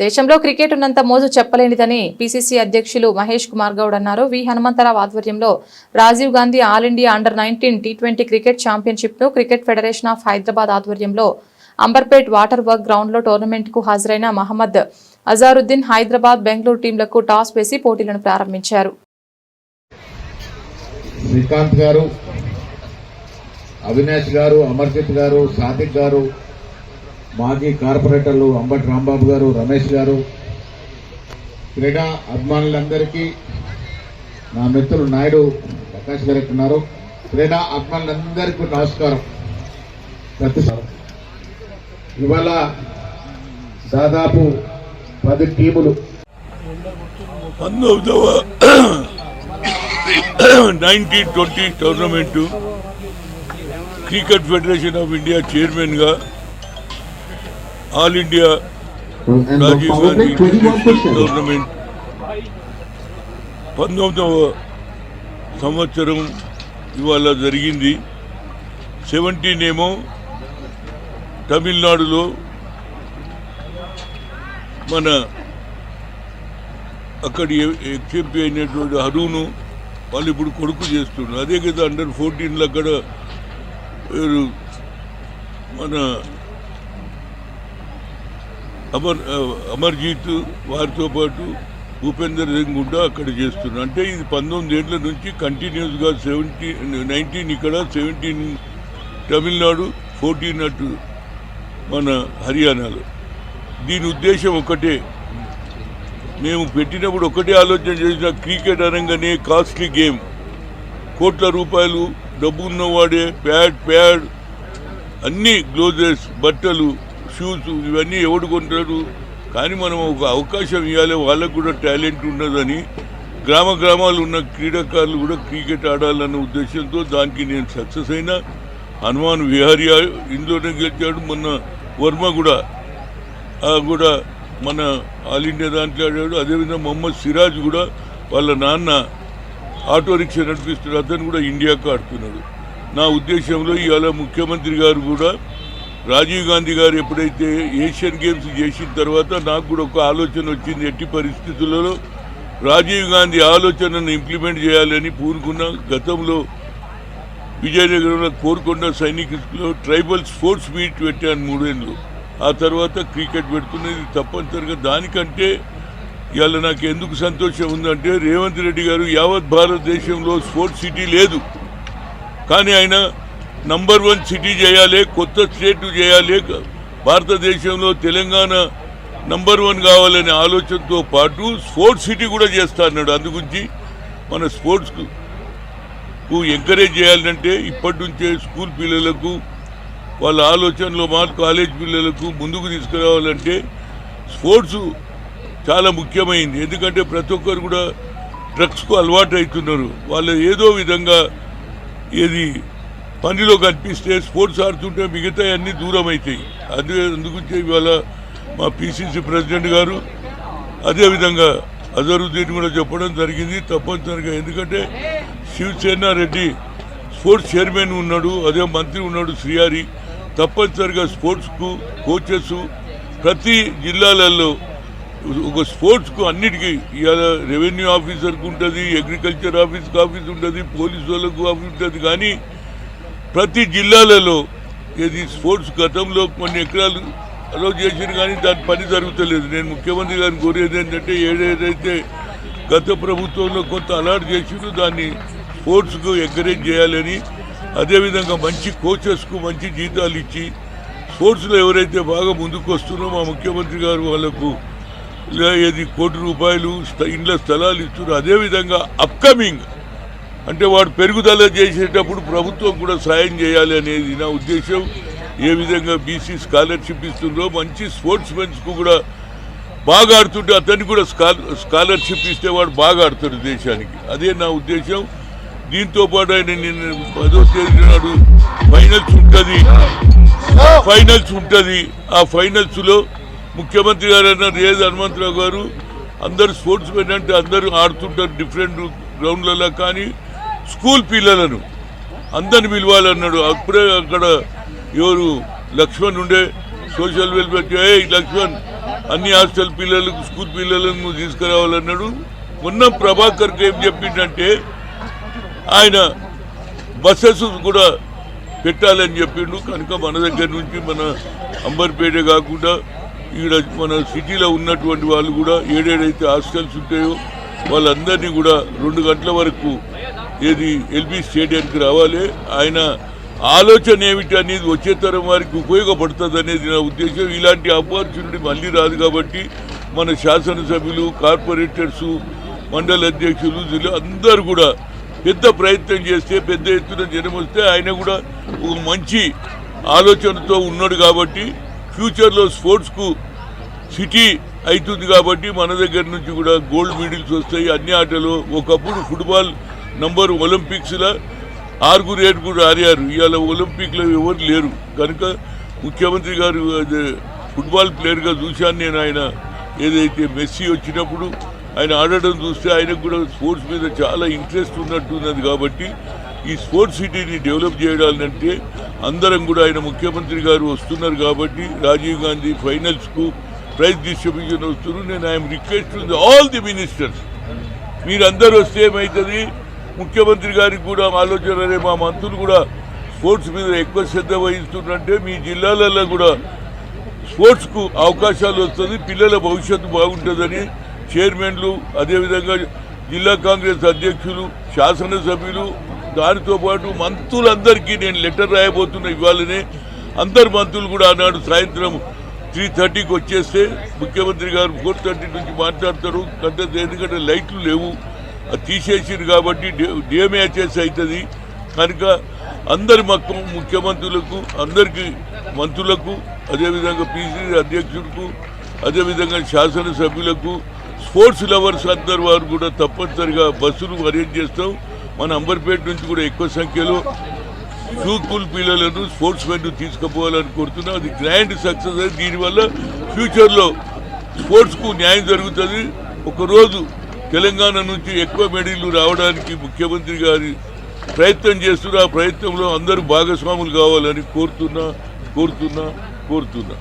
దేశంలో క్రికెట్ ఉన్నంత మోజు చెప్పలేనిదని పీసీసీ అధ్యక్షులు మహేష్ కుమార్ గౌడ్ అన్నారు. వి. హనుమంతరావు ఆధ్వర్యంలో Rajiv Gandhi all India under nineteen T twenty cricket ఛాంపియన్షిప్ను cricket federation of Hyderabad ఆధ్వర్యంలో అంబర్పేట్ వాటర్ వర్క్ గ్రౌండ్లో టోర్నమెంట్కు హాజరైన మహమ్మద్ అజారుద్దీన్ హైదరాబాద్ బెంగళూరు టీంలకు టాస్ వేసి పోటీలను ప్రారంభించారు. శ్రీకాంత్ గారు అవినాష్ గారు అమర్జిత్ గారు సాదిక్ గారు మాజీ కార్పొరేటర్లు అంబటి రాంబాబు గారు రమేష్ గారు క్రీడా అభిమానులందరికీ నా మిత్రులు నాయుడు ప్రకాష్ గారు ఉన్నారు. క్రీడా అభిమానులందరికీ నమస్కారం. ప్రతి ఇవాళ దాదాపు పది టీములు. పంతొమ్మిదవ nineteen twenty tournament cricket federation of India చైర్మన్గా all India Rajiv Gandhi play 21 questions. Tournament పంతొమ్మిదవ సంవత్సరం ఇవాళ జరిగింది సెవెంటీన్ ఏమో తమిళనాడులో మన అక్కడి ఎక్స్ఎంపీ అయినటువంటి హరును వాళ్ళు ఇప్పుడు కొడుకు చేస్తున్నారు అదే కదా అండర్ ఫోర్టీన్లో అక్కడ మన అమర్ అమర్జీత్ వారితో పాటు భూపేందర్ సింగ్ కూడా అక్కడ చేస్తున్నారు. అంటే ఇది పంతొమ్మిది ఏళ్ళ నుంచి కంటిన్యూస్గా సెవెంటీన్ నైన్టీన్ ఇక్కడ సెవెంటీన్ తమిళనాడు ఫోర్టీన్ అటు మన హర్యానాలో. దీని ఉద్దేశం ఒకటే. మేము పెట్టినప్పుడు ఒకటే ఆలోచన చేసిన క్రికెట్ అనగానే కాస్ట్లీ గేమ్. కోట్ల రూపాయలు డబ్బు ఉన్నవాడే ప్యాడ్ ప్యాడ్ అన్ని గ్లోజెస్ బట్టలు షూస్ ఇవన్నీ ఎవడు కొంటారు కానీ మనం ఒక అవకాశం ఇవ్వాలి వాళ్ళకు కూడా టాలెంట్ ఉన్నదని గ్రామ గ్రామాలు ఉన్న క్రీడాకారులు కూడా క్రికెట్ ఆడాలన్న ఉద్దేశంతో దానికి నేను సక్సెస్ అయినా హనుమాన్ విహారీ ఇందులోనే గెలిచాడు మొన్న వర్మ కూడా కూడా మన ఆల్ ఇండియా దాంట్లో ఆడాడు. అదేవిధంగా మొహమ్మద్ సిరాజ్ కూడా వాళ్ళ నాన్న ఆటో రిక్షా నడిపిస్తున్నాడు అతను కూడా ఇండియాకు ఆడుతున్నాడు. నా ఉద్దేశంలో ఇవాళ ముఖ్యమంత్రి గారు కూడా రాజీవ్ గాంధీ గారు ఎప్పుడైతే ఏషియన్ గేమ్స్ చేసిన తర్వాత నాకు కూడా ఒక ఆలోచన వచ్చింది ఎట్టి పరిస్థితులలో రాజీవ్ గాంధీ ఆలోచనను ఇంప్లిమెంట్ చేయాలని పూనుకున్న గతంలో విజయనగరంలో కోరుకొండ సైనిక స్కూల్లో ట్రైబల్ స్పోర్ట్స్ మీట్ పెట్టాను మూడేళ్ళు. ఆ తర్వాత క్రికెట్ పెడుతున్నది తప్పనిసరిగా దానికంటే ఇవాళ నాకు ఎందుకు సంతోషం ఉందంటే రేవంత్ రెడ్డి గారు యావత్ భారతదేశంలో స్పోర్ట్స్ సిటీ లేదు. కానీ ఆయన నంబర్ వన్ సిటీ చేయాలి కొత్త స్టేట్ చేయాలి. భారతదేశంలో తెలంగాణ నంబర్ వన్ కావాలనే ఆలోచనతో పాటు స్పోర్ట్స్ సిటీ కూడా చేస్తా అన్నాడు. అందుగురించి మన స్పోర్ట్స్కు ఎంకరేజ్ చేయాలంటే ఇప్పటి నుంచే స్కూల్ పిల్లలకు వాళ్ళ ఆలోచనలో మా కాలేజ్ పిల్లలకు ముందుకు తీసుకురావాలంటే స్పోర్ట్స్ చాలా ముఖ్యమైంది. ఎందుకంటే ప్రతి ఒక్కరు కూడా డ్రగ్స్కు అలవాటు అవుతున్నారు. వాళ్ళు ఏదో విధంగా ఏది పనిలో కనిపిస్తే స్పోర్ట్స్ ఆడుతుంటే మిగతా అన్నీ దూరం అవుతాయి అదే అందుగురించి ఇవాళ మా పిసిసి ప్రెసిడెంట్ గారు అదేవిధంగా అజరుద్దీన్ కూడా చెప్పడం జరిగింది. తప్పనిసరిగా ఎందుకంటే శివసేన రెడ్డి స్పోర్ట్స్ చైర్మన్ ఉన్నాడు అదే మంత్రి ఉన్నాడు శ్రీహారి. తప్పనిసరిగా స్పోర్ట్స్కు కోచెస్ ప్రతి జిల్లాలలో ఒక స్పోర్ట్స్కు అన్నిటికీ ఇవాళ రెవెన్యూ ఆఫీసర్కు ఉంటుంది అగ్రికల్చర్ ఆఫీస్కి ఆఫీస్ ఉంటుంది పోలీసు వాళ్ళకు ఆఫీస్ ఉంటుంది. కానీ ప్రతి జిల్లాలలో ఇది స్పోర్ట్స్ గతంలో కొన్ని ఎకరాలు అలో చేసిన కానీ దాని పని జరుగుతలేదు. నేను ముఖ్యమంత్రి గారిని కోరేది ఏంటంటే ఏదేదైతే గత ప్రభుత్వంలో కొంత అలాట్ చేసిందో దాన్ని స్పోర్ట్స్కు ఎంకరేజ్ చేయాలని అదేవిధంగా మంచి కోచెస్కు మంచి జీతాలు ఇచ్చి స్పోర్ట్స్లో ఎవరైతే బాగా ముందుకు వస్తున్నారో మా ముఖ్యమంత్రి గారు వాళ్ళకు ఇలా ఏది కోటి రూపాయలు స్థ- ఇండ్ల స్థలాలు ఇస్తున్నారు. అదేవిధంగా అప్కమింగ్ అంటే వాడు పెరుగుదల చేసేటప్పుడు ప్రభుత్వం కూడా సాయం చేయాలి అనేది నా ఉద్దేశం. ఏ విధంగా బీసీ స్కాలర్షిప్ ఇస్తుందో మంచి స్పోర్ట్స్ మెన్స్కు కూడా బాగా ఆడుతుంటే అతనికి కూడా స్కాల స్కాలర్షిప్ ఇస్తే వాడు బాగా ఆడతాడు దేశానికి. అదే నా ఉద్దేశం. దీంతో పాటు ఆయన నిన్న పదో తేదీ నాడు ఫైనల్స్ ఉంటుంది. ఫైనల్స్ ఉంటుంది. ఆ ఫైనల్స్లో ముఖ్యమంత్రి గారు అన్నారు రేజ్ హనుమంతరావు గారు అందరు స్పోర్ట్స్ మెన్ అంటే అందరూ ఆడుతుంటారు డిఫరెంట్ గ్రౌండ్లలో కానీ స్కూల్ పిల్లలను అందరిని పిలవాలన్నాడు. అప్పుడే అక్కడ ఎవరు లక్ష్మణ్ ఉండే సోషల్ వెల్ఫేర్ ఏ లక్ష్మణ్ అన్ని హాస్టల్ పిల్లలకు స్కూల్ పిల్లలను తీసుకురావాలన్నాడు. మొన్న ప్రభాకర్కి ఏం చెప్పిండంటే ఆయన బస్సెస్ కూడా పెట్టాలని చెప్పిండు. కనుక మన దగ్గర నుంచి మన అంబర్పేట కాకుండా ఇక్కడ మన సిటీలో ఉన్నటువంటి వాళ్ళు కూడా ఏడేడైతే హాస్టల్స్ ఉంటాయో వాళ్ళందరినీ కూడా రెండు గంటల వరకు ఏది ఎల్బీ స్టేడియంకి రావాలి? ఆయన ఆలోచన ఏమిటి అనేది వచ్చే తరం వారికి ఉపయోగపడుతుంది అనేది నా ఉద్దేశం. ఇలాంటి ఆపర్చునిటీ మళ్ళీ రాదు కాబట్టి మన శాసనసభ్యులు కార్పొరేటర్స్ మండల అధ్యక్షులు జిల్లా అందరూ కూడా పెద్ద ప్రయత్నం చేస్తే పెద్ద ఎత్తున జనం వస్తే ఆయన కూడా ఒక మంచి ఆలోచనతో ఉన్నాడు కాబట్టి ఫ్యూచర్లో స్పోర్ట్స్కు సిటీ అవుతుంది కాబట్టి మన దగ్గర నుంచి కూడా గోల్డ్ మెడల్స్ వస్తాయి. అన్ని ఆటలు ఒకప్పుడు ఫుట్బాల్ నంబర్ ఒలింపిక్స్లో ఆరుగురు ఏడుగురు ఆడారు. ఇవాళ ఒలింపిక్లో ఎవరు లేరు. కనుక ముఖ్యమంత్రి గారు ఫుట్బాల్ ప్లేయర్గా చూశాను నేను. ఆయన ఏదైతే మెస్సీ వచ్చినప్పుడు ఆయన ఆడడం చూస్తే ఆయనకు కూడా స్పోర్ట్స్ మీద చాలా ఇంట్రెస్ట్ ఉన్నట్టున్నది కాబట్టి ఈ స్పోర్ట్స్ సిటీని డెవలప్ చేయడాలంటే అందరం కూడా ఆయన ముఖ్యమంత్రి గారు వస్తున్నారు కాబట్టి రాజీవ్ గాంధీ ఫైనల్స్కు ప్రైజ్ డిస్ట్రిబ్యూషన్ వస్తున్నారు. నేను I am request all the ministers. మీరందరూ వస్తే ఏమవుతుంది ముఖ్యమంత్రి గారికి కూడా ఆలోచన అనే మా మంత్రులు కూడా స్పోర్ట్స్ మీద ఎక్కువ శ్రద్ధ వహిస్తుంటే మీ జిల్లాలలో కూడా స్పోర్ట్స్కు అవకాశాలు వస్తుంది పిల్లల భవిష్యత్తు బాగుంటుందని చైర్మన్లు అదేవిధంగా జిల్లా కాంగ్రెస్ అధ్యక్షులు శాసనసభ్యులు దానితో పాటు మంత్రులందరికీ నేను లెటర్ రాయబోతున్నా ఇవ్వాలనే అందరు మంత్రులు కూడా ఆనాడు సాయంత్రం త్రీ థర్టీకి వచ్చేస్తే ముఖ్యమంత్రి గారు ఫోర్ థర్టీ నుంచి మాట్లాడతారు. గంట ఎందుకంటే లైట్లు లేవు. తీసేసారు కాబట్టి డే- అవుతుంది కనుక అందరి మొత్తం ముఖ్యమంత్రులకు అందరికీ మంత్రులకు అదేవిధంగా పీసీసీ అధ్యక్షులకు అదేవిధంగా శాసనసభ్యులకు స్పోర్ట్స్ లవర్స్ అందరు వారు కూడా తప్పనిసరిగా బస్సులు అరేంజ్ చేస్తాం. మన అంబర్పేట నుంచి కూడా ఎక్కువ సంఖ్యలో యూత్ఫుల్ పిల్లలను స్పోర్ట్స్ మెన్ తీసుకుపోవాలని కోరుతున్నాం. అది గ్రాండ్ సక్సెస్ అది దీనివల్ల ఫ్యూచర్లో స్పోర్ట్స్కు న్యాయం జరుగుతుంది. ఒకరోజు తెలంగాణ నుంచి ఎక్కువ మెడీలు రావడానికి ముఖ్యమంత్రి గారి ప్రయత్నం చేస్తున్న ఆ ప్రయత్నంలో అందరూ భాగస్వాములు కావాలని కోరుతున్నా కోరుతున్నా కోరుతున్నా.